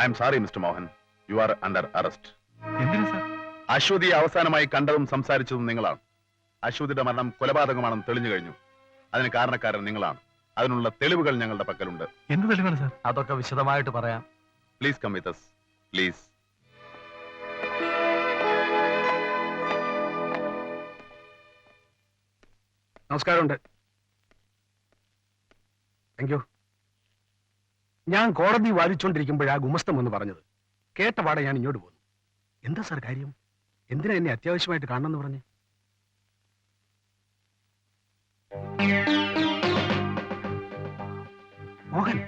I'm sorry mister Mohan you are under arrest അശ്വതിയെ അവസാനമായി കണ്ടതും സംസാരിച്ചതും നിങ്ങളാണ്. അശ്വതിയുടെ മരണം കൊലപാതകമാണെന്ന് തെളിഞ്ഞു കഴിഞ്ഞു. അതിന് കാരണക്കാരൻ നിങ്ങളാണ്. അതിനുള്ള തെളിവുകൾ ഞങ്ങളുടെ പക്കലുണ്ട്. എന്ത് തെളിവാണ് സാർ? അതൊക്കെ വിശദമായിട്ട് പറയാം. Please come with us please നമസ്കാരമുണ്ട്. താങ്ക് യു ഞാൻ കോടതി വാദിച്ചുകൊണ്ടിരിക്കുമ്പോഴാ ഗുമസ്തം എന്ന് പറഞ്ഞത്. കേട്ട പാടെ ഞാൻ ഇങ്ങോട്ട് പോന്നു. എന്താ സാർ കാര്യം? എന്തിനാ എന്നെ അത്യാവശ്യമായിട്ട് കാണണമെന്ന് പറഞ്ഞു? മോഹൻ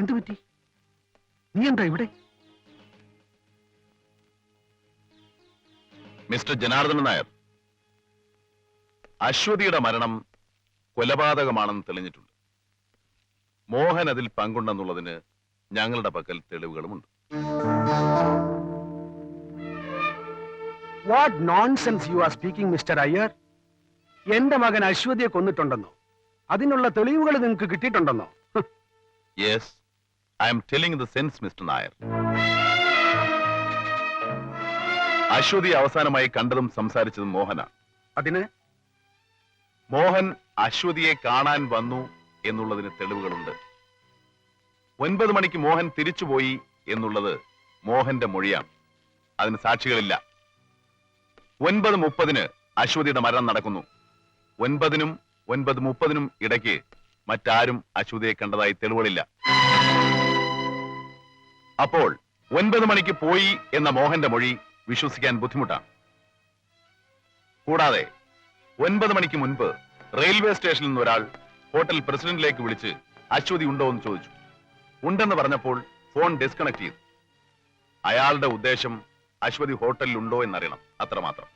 എന്തു പറ്റി? നീ എന്താ ഇവിടെ? മിസ്റ്റർ ജനാർദ്ദനൻ നായർ അശ്വതിയുടെ മരണം കൊലപാതകമാണെന്ന് തെളിഞ്ഞിട്ടുണ്ട്. മോഹൻ അതിൽ പങ്കുണ്ടെന്നുള്ളതിന് ഞങ്ങളുടെ പക്കൽ തെളിവുകളുമുണ്ട്. What nonsense you are speaking mister Iyer എന്റെ മകൻ അശ്വതിയെ കൊന്നിട്ടുണ്ടെന്നോ? അതിനുള്ള തെളിവുകൾ നിങ്ങൾക്ക് കിട്ടിയിട്ടുണ്ടെന്നോ? Yes I'm telling the sense mister Nair Aswathy അവസാനമായി കണ്ടതും സംസാരിച്ചതും മോഹനാണ്. അതിന്? മോഹൻ അശ്വതിയെ കാണാൻ വന്നു എന്നുള്ളതിന് തെളിവുകളുണ്ട്. ഒൻപത് മണിക്ക് മോഹൻ തിരിച്ചുപോയി എന്നുള്ളത് മോഹന്റെ മൊഴിയാണ്. അതിന് സാക്ഷികളില്ല. ഒൻപത് മുപ്പതിന് അശ്വതിയുടെ മരണം നടക്കുന്നു. ഒൻപതിനും ഒൻപത് മുപ്പതിനും ഇടയ്ക്ക് മറ്റാരും അശ്വതിയെ കണ്ടതായി തെളിവുകളില്ല. അപ്പോൾ ഒൻപത് മണിക്ക് പോയി എന്ന മോഹന്റെ മൊഴി വിശ്വസിക്കാൻ ബുദ്ധിമുട്ടാണ്. കൂടാതെ ഒൻപത് മണിക്ക് മുൻപ് റെയിൽവേ സ്റ്റേഷനിൽ നിന്ന് ഒരാൾ ഹോട്ടൽ പ്രസിഡന്റിലേക്ക് വിളിച്ച് അശ്വതി ഉണ്ടോ എന്ന് ചോദിച്ചു. ഉണ്ടെന്ന് പറഞ്ഞപ്പോൾ ഫോൺ ഡിസ്കണക്ട് ചെയ്തു. അയാളുടെ ഉദ്ദേശം അശ്വതി ഹോട്ടലിൽ ഉണ്ടോ എന്നറിയണം അത്രമാത്രം.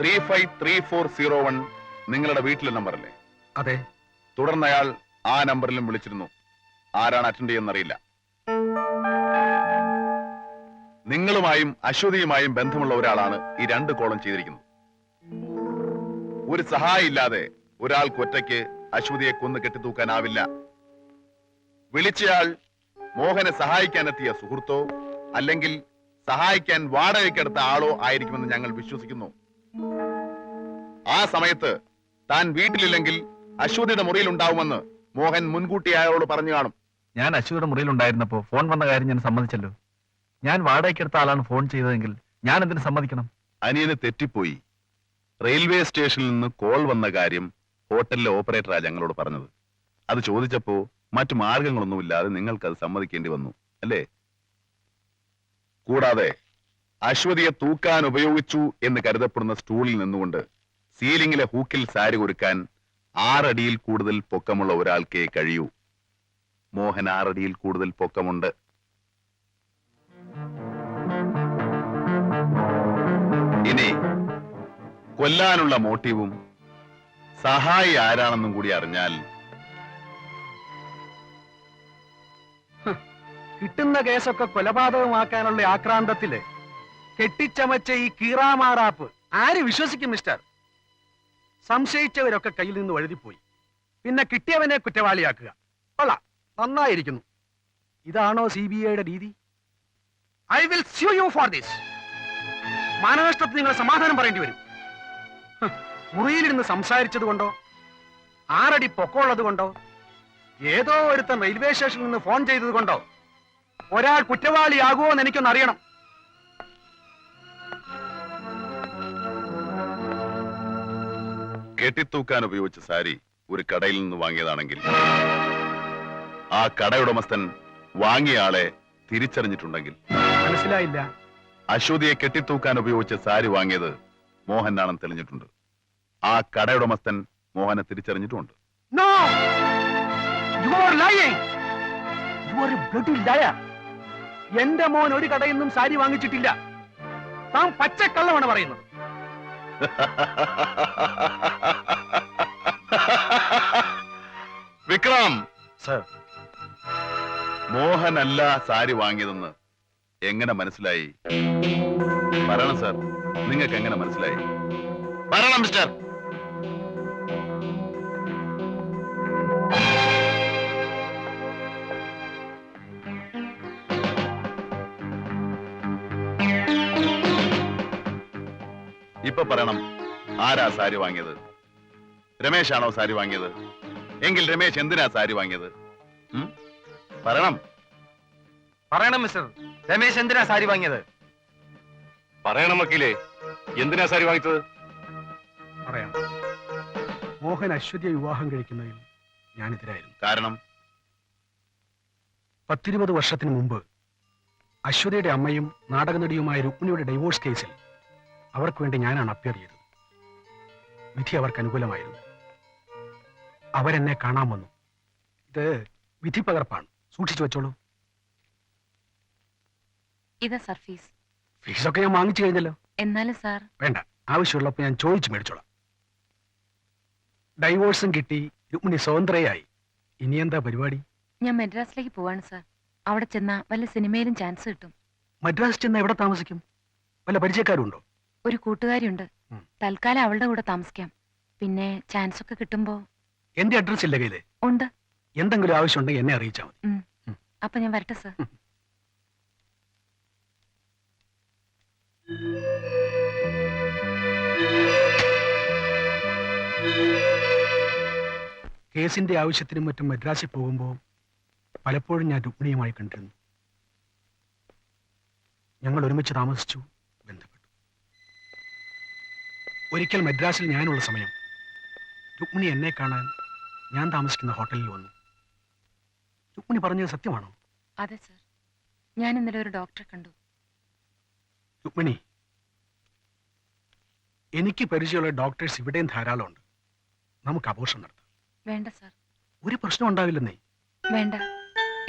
Three five three four zero one നിങ്ങളുടെ വീട്ടിലെ നമ്പറല്ലേ? അതെ. തുടർന്ന് അയാൾ ആ നമ്പറിലും വിളിച്ചിരുന്നു. ആരാണ് അറ്റൻഡ് ചെയ്യുന്നറിയില്ല. നിങ്ങളുമായും അശ്വതിയുമായും ബന്ധമുള്ള ഒരാളാണ് ഈ രണ്ട് കോളം ചെയ്തിരിക്കുന്നത്. ഒരു സഹായം ഇല്ലാതെ ഒരാൾക്ക് ഒറ്റയ്ക്ക് അശ്വതിയെ കൊന്നു കെട്ടിത്തൂക്കാനാവില്ല. വിളിച്ചയാൾ മോഹനെ സഹായിക്കാനെത്തിയ സുഹൃത്തോ അല്ലെങ്കിൽ സഹായിക്കാൻ വാടകയ്ക്കെടുത്ത ആളോ ആയിരിക്കുമെന്ന് ഞങ്ങൾ വിശ്വസിക്കുന്നു. ആ സമയത്ത് താൻ വീട്ടിലില്ലെങ്കിൽ അശ്വതിയുടെ മുറിയിൽ ഉണ്ടാവുമെന്ന് മോഹൻ മുൻകൂട്ടി അയാളോട് പറഞ്ഞു കാണും. ഞാൻ അശ്വതിയുടെ മുറിയിൽ ഉണ്ടായിരുന്നപ്പോ ഫോൺ വന്ന കാര്യം ഞാൻ സമ്മതിച്ചല്ലോ. ഞാൻ വാടകയ്ക്കെടുത്ത ആളാണ് ഫോൺ ചെയ്തതെങ്കിൽ ഞാൻ എന്തിനു സമ്മതിക്കണം? അനിയന് തെറ്റിപ്പോയി. റെയിൽവേ സ്റ്റേഷനിൽ നിന്ന് കോൾ വന്ന കാര്യം ഹോട്ടലിലെ ഓപ്പറേറ്ററാ ഞങ്ങളോട് പറഞ്ഞത്. അത് ചോദിച്ചപ്പോ മറ്റു മാർഗങ്ങളൊന്നുമില്ലാതെ നിങ്ങൾക്ക് അത് സമ്മതിക്കേണ്ടി വന്നു അല്ലേ? കൂടാതെ അശ്വതിയെ തൂക്കാൻ ഉപയോഗിച്ചു എന്ന് കരുതപ്പെടുന്ന സ്റ്റൂളിൽ നിന്നുകൊണ്ട് സീലിംഗിലെ ഹൂക്കിൽ സാരി ഒരുക്കാൻ ആറടിയിൽ കൂടുതൽ പൊക്കമുള്ള ഒരാൾക്കേ കഴിയൂ. മോഹൻ ആറടിയിൽ കൂടുതൽ പൊക്കമുണ്ട്. ഇനി കൊല്ലാനുള്ള മോട്ടീവും സഹായി ആരാണെന്നും കൂടി അറിഞ്ഞാൽ കിട്ടുന്ന കേസൊക്കെ കൊലപാതകമാക്കാനുള്ള ആക്രാന്തത്തിൽ കെട്ടിച്ചമച്ച ഈ കീറാമാറാപ്പ് ആര് വിശ്വസിക്കും മിസ്റ്റർ? സംശയിച്ചവരൊക്കെ കയ്യിൽ നിന്ന് വഴുതിപ്പോയി. പിന്നെ കിട്ടിയവനെ കുറ്റവാളിയാക്കുക. കൊള്ളാം. നന്നായിരിക്കുന്നു. ഇതാണോ സി ബി ഐയുടെ രീതി? I will sue you for this. മാനനഷ്ടത്തിന് നിങ്ങൾ സമാധാനം പറയേണ്ടി വരും. മുറിയിലിരുന്ന് സംസാരിച്ചത് കൊണ്ടോ? ആറടി പൊക്കമുള്ളത് കൊണ്ടോ? ഏതോ ഒരുത്തൻ റെയിൽവേ സ്റ്റേഷനിൽ നിന്ന് ഫോൺ ചെയ്തത് കൊണ്ടോ? ഒരാൾ കുറ്റവാളിയാകുമോ എന്ന് എനിക്കൊന്ന് അറിയണം. കെട്ടിത്തൂക്കാൻ ഉപയോഗിച്ച സാരി ഒരു കടയിൽ നിന്ന് വാങ്ങിയതാണെങ്കിൽ ആ കടയുടമസ്ഥൻ വാങ്ങിയ ആളെ തിരിച്ചറിഞ്ഞിട്ടുണ്ടെങ്കിൽ മനസ്സിലായില്ല. അശ്വതിയെ കെട്ടിത്തൂക്കാൻ ഉപയോഗിച്ച സാരി വാങ്ങിയത് മോഹൻ ആണെന്ന് തെളിഞ്ഞിട്ടുണ്ട്. ആ കടയുടമസ്ഥൻ മോഹനെ തിരിച്ചറിഞ്ഞിട്ടുണ്ട് no you are lying you are bloody liar എന്റെ മോൻ ഒരു കടയിൽ നിന്നും സാരി വാങ്ങിച്ചിട്ടില്ല. താൻ പച്ചക്കള്ളമാണ് പറയുന്നത്. വിക്രം! സർ. മോഹനല്ല സാരി വാങ്ങിയതെന്ന് എങ്ങനെ മനസ്സിലായി? പറയണം സർ. നിങ്ങൾക്ക് എങ്ങനെ മനസ്സിലായി? പറയണം മിസ്റ്റർ. ഇപ്പൊ പറയണം ആരാ സാരി വാങ്ങിയത്? രമേശാണോ സാരി വാങ്ങിയത്? എങ്കിൽ രമേശ് എന്തിനാ സാരി വാങ്ങിയത്? പറയണം. പറയണം മിസ്റ്റർ. രമേശ് എന്തിനാ സാരി വാങ്ങിയത്? പറയണം വക്കീലേ. എന്തിനാ സാരി വാങ്ങിച്ചത്? പറയാം. മോഹൻ അശ്വതിയെ വിവാഹം കഴിക്കുന്നതിൽ ഞാനെതിരായിരുന്നു. കാരണം? പത്തിരുപത് വർഷത്തിന് മുമ്പ് അശ്വതിയുടെ അമ്മയും നാടകനടിയുമായ രുക്മിണിയുടെ ഡൈവോഴ്സ് കേസിൽ അവർക്ക് വേണ്ടി ഞാനാണ് അപ്പിയർ ചെയ്തത്. വിധി അവർക്ക് അനുകൂലമായിരുന്നു. അവരെന്നെ കാണാൻ വന്നു. ഇത് വിധി പകർപ്പാണ്. സൂക്ഷിച്ചു വെച്ചോളൂ. ഇതാ സർ ഫീസ് ഫീസൊക്കെ ഞാൻ വാങ്ങിച്ചു കഴിഞ്ഞല്ലോ. എന്നാലും സാർ വേണ്ട. ആവശ്യമുള്ളപ്പോൾ ഞാൻ ചോദിച്ചു മേടിച്ചോളാം. ഡൈവോഴ്സും കിട്ടി. രുക്മിണി സ്വതന്ത്രയായി. ഇനി എന്താ പരിപാടി? ഞാൻ മദ്രാസിലേക്ക് പോവാണ് സാർ അവിടെ ചെന്നാ വല്ല സിനിമയിലും ചാൻസ് കിട്ടും. മദ്രാസ് ചെന്ന എവിടെ താമസിക്കും? വല്ല പരിചയക്കാരുണ്ടോ? ഒരു കൂട്ടുകാരിയുണ്ട്. തൽക്കാലം അവളുടെ കൂടെ താമസിക്കാം. പിന്നെ ചാൻസ് ഒക്കെ കിട്ടുമ്പോ എന്റെ അഡ്രസ് ഇല്ല കയ്യിൽ? ഉണ്ട്. എന്തെങ്കിലും ആവശ്യം ഉണ്ടെങ്കിൽ എന്നെ അറിയിച്ചാൽ മതി. അപ്പൊ ഞാൻ വരട്ടെ സർ. കേസിന്റെ ആവശ്യത്തിനും മറ്റും മദ്രാസിൽ പോകുമ്പോൾ പലപ്പോഴും ഞാൻ രുക്മിണിയുമായി കണ്ടിരുന്നു. ഞങ്ങൾ ഒരുമിച്ച് താമസിച്ചു. ഒരിക്കൽ മദ്രാസിൽ ഞാനുള്ള സമയം. രുക്മിണി എന്നെ കാണാൻ ഞാൻ താമസിക്കുന്ന ഹോട്ടലിൽ വന്നു. രുക്മിണി പറഞ്ഞത് സത്യമാണോ? അതെ സർ. ഞാൻ ഇന്നലെ ഒരു ഡോക്ടറെ കണ്ടു. രുക്മിണി എനിക്ക് പരിചയമുള്ള ഡോക്ടേഴ്സ് ഇവിടെയും ധാരാളമുണ്ട്. നമുക്ക് അപോഷം നടത്താം. വേണ്ട സർ. ഒരു പ്രശ്നം ഉണ്ടാവില്ലെന്നേ? വേണ്ട.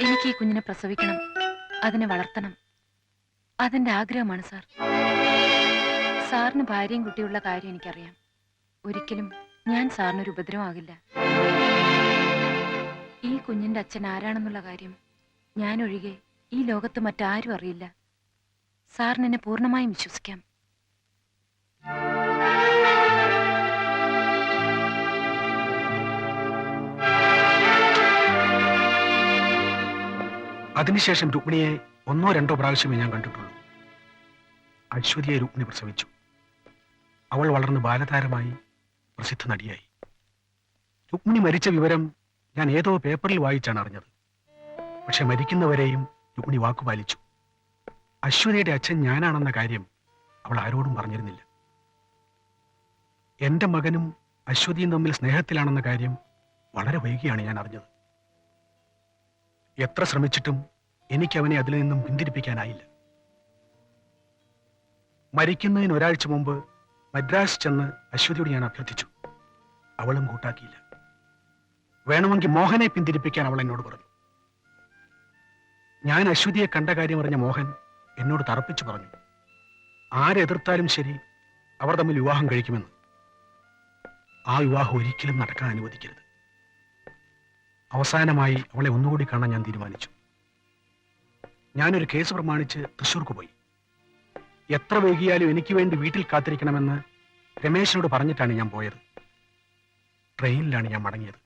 എനിക്ക് ഈ കുഞ്ഞിനെ പ്രസവിക്കണം. അതിനെ വളർത്തണം. അതിന്റെ ആഗ്രഹമാണ് സാർ. സാറിന് ഭാര്യയും കുട്ടിയുള്ള കാര്യം എനിക്കറിയാം. ഒരിക്കലും ഞാൻ സാറിനൊരു ഉപദ്രവമാകില്ല. ഈ കുഞ്ഞിന്റെ അച്ഛൻ ആരാണെന്നുള്ള കാര്യം ഞാനൊഴികെ ഈ ലോകത്ത് മറ്റാരും അറിയില്ല. സാറിന് എന്നെ പൂർണമായും വിശ്വസിക്കാം. അതിനുശേഷം രുക്മിണിയെ ഒന്നോ രണ്ടോ പ്രാവശ്യമേ ഞാൻ കണ്ടിട്ടുള്ളൂ. അശ്വതിയെ രുക്മിണി പ്രസവിച്ചു. അവൾ വളർന്ന് ബാലതാരമായി പ്രസിദ്ധ നടിയായി. രുക്മിണി മരിച്ച വിവരം ഞാൻ ഏതോ പേപ്പറിൽ വായിച്ചാണ് അറിഞ്ഞത്. പക്ഷെ മരിക്കുന്നവരെയും രുക്മിണി വാക്കുപാലിച്ചു അശ്വതിയുടെ അച്ഛൻ ഞാനാണെന്ന കാര്യം അവൾ ആരോടും പറഞ്ഞിരുന്നില്ല. എന്റെ മകനും അശ്വതിയും തമ്മിൽ സ്നേഹത്തിലാണെന്ന കാര്യം വളരെ വൈകിയാണ് ഞാൻ അറിഞ്ഞത്. എത്ര ശ്രമിച്ചിട്ടും എനിക്ക് അവനെ അതിൽ നിന്നും പിന്തിരിപ്പിക്കാനായില്ല. മരിക്കുന്നതിന് ഒരാഴ്ച മുമ്പ് മദ്രാസ് ചെന്ന് അശ്വതിയോട് ഞാൻ അഭ്യർത്ഥിച്ചു. അവളും കൂട്ടാക്കിയില്ല. വേണമെങ്കിൽ മോഹനെ പിന്തിരിപ്പിക്കാൻ അവൾ എന്നോട് പറഞ്ഞു. ഞാൻ അശ്വതിയെ കണ്ട കാര്യം അറിഞ്ഞ മോഹൻ എന്നോട് തറപ്പിച്ചു പറഞ്ഞു. ആരെതിർത്താലും ശരി അവർ തമ്മിൽ വിവാഹം കഴിക്കുമെന്ന്. ആ വിവാഹം ഒരിക്കലും നടക്കാൻ അനുവദിക്കരുത്. അവസാനമായി അവളെ ഒന്നുകൂടി കാണാൻ ഞാൻ തീരുമാനിച്ചു. ഞാനൊരു കേസ് പ്രമാണിച്ച് തൃശ്ശൂർക്ക് പോയി. എത്ര വൈകിയാലും എനിക്ക് വേണ്ടി വീട്ടിൽ കാത്തിരിക്കണമെന്ന് രമേശിനോട് പറഞ്ഞിട്ടാണ് ഞാൻ പോയത്. ട്രെയിനിലാണ് ഞാൻ മടങ്ങിയത്.